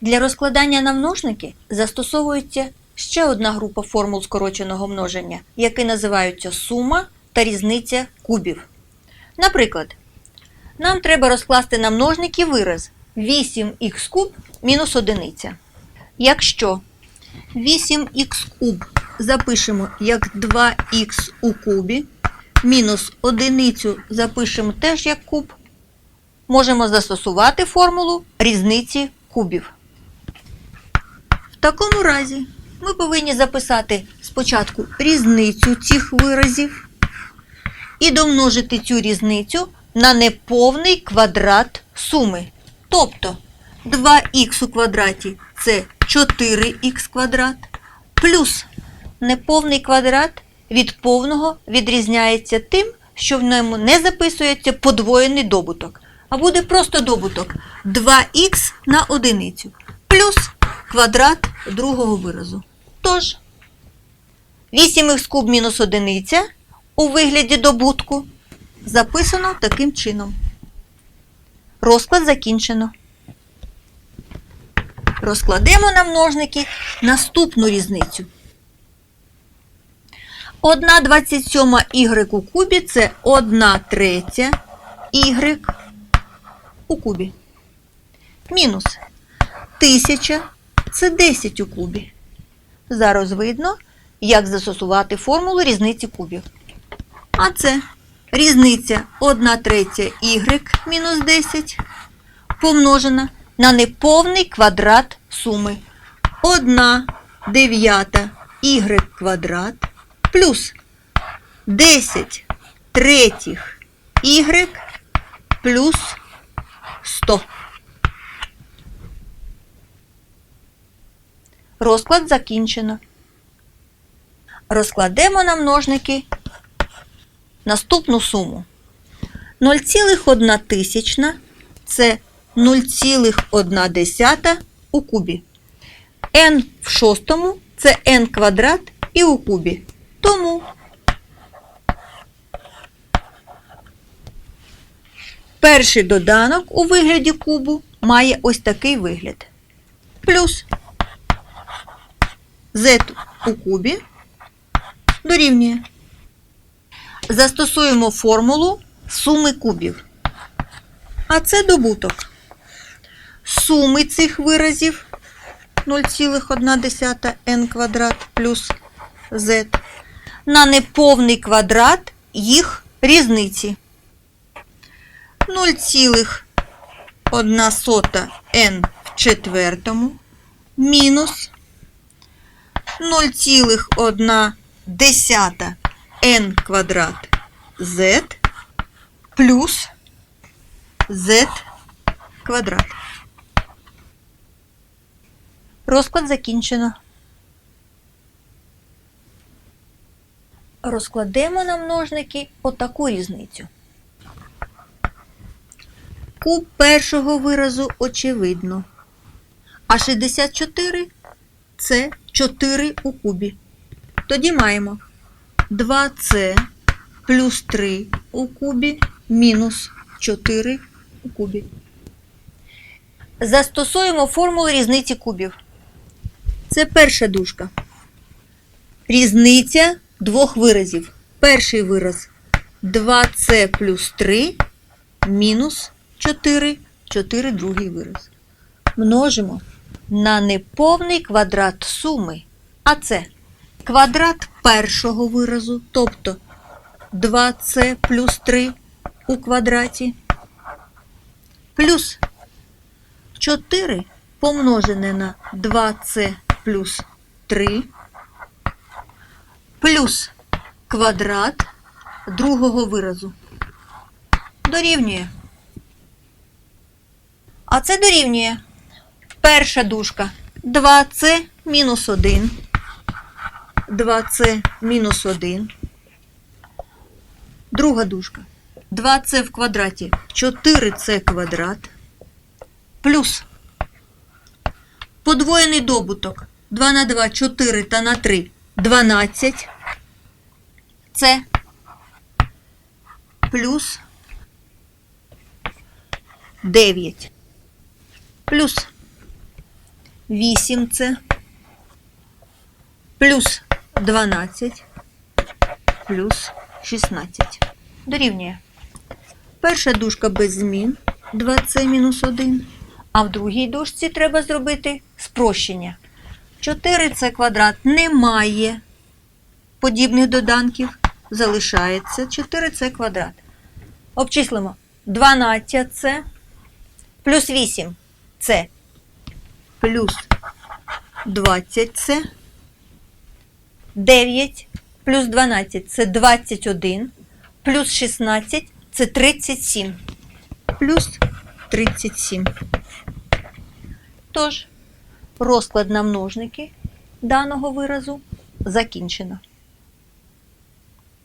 Для розкладання на множники застосовується ще одна група формул скороченого множення, які називаються сума та різниця кубів. Наприклад, нам треба розкласти на множники вираз 8х куб мінус одиниця. Якщо 8х куб запишемо як 2х у кубі, мінус одиницю запишемо теж як куб, можемо застосувати формулу різниці кубів. Такому разі ми повинні записати спочатку різницю цих виразів і домножити цю різницю на неповний квадрат суми. Тобто 2х у квадраті це 4х квадрат, плюс неповний квадрат від повного відрізняється тим, що в ньому не записується подвоєний добуток, а буде просто добуток 2х на одиницю плюс квадрат другого виразу. Тож, 8х куб мінус одиниця у вигляді добутку записано таким чином. Розклад закінчено. Розкладемо на множники наступну різницю. 1 27 y у кубі це 1 третя y у кубі. Мінус 1000 це 10 у кубі. Зараз видно, як застосувати формулу різниці кубів. А це різниця 1 третя y мінус 10 помножена на неповний квадрат суми 1 дев'ята y квадрат плюс 10 третіх y плюс 100. Розклад закінчено. Розкладемо на множники наступну суму. 0,1 тисячна це 0,1 у кубі. n в шостому це n квадрат і у кубі. Тому перший доданок у вигляді кубу має ось такий вигляд. Плюс у кубі дорівнює. Застосуємо формулу суми кубів. А це добуток. Суми цих виразів 0,1 n квадрат плюс z на неповний квадрат їх різниці. 0,1 n в четвертому мінус 0,1 n квадрат z плюс z квадрат. Розклад закінчено. Розкладемо на множники отаку різницю. Куб першого виразу очевидно. А 64 це 4 у кубі. Тоді маємо 2c плюс 3 у кубі мінус 4 у кубі. Застосуємо формулу різниці кубів. Це перша дужка. Різниця двох виразів. Перший вираз 2c плюс 3 мінус 4, 4 другий вираз. Множимо на неповний квадрат суми. А це квадрат першого виразу, тобто 2c плюс 3 у квадраті, плюс 4 помножене на 2c плюс 3, плюс квадрат другого виразу. Дорівнює. А це дорівнює. Перша дужка 2c мінус 1. 2c мінус 1. Друга дужка. 2c в квадраті 4c квадрат. Плюс подвоєний добуток 2 на 2 4 та на 3 12. Це плюс 9. Плюс 8С плюс 12 плюс 16 дорівнює. Перша дужка без змін 2С мінус 1. А в другій дужці треба зробити спрощення. 4С квадрат не має подібних доданків. Залишається 4С квадрат. Обчислимо 12С плюс 8 це плюс 20 це 9 плюс 12 це 21, плюс 16 це 37. Плюс 37. Тож, розклад на множники даного виразу закінчено.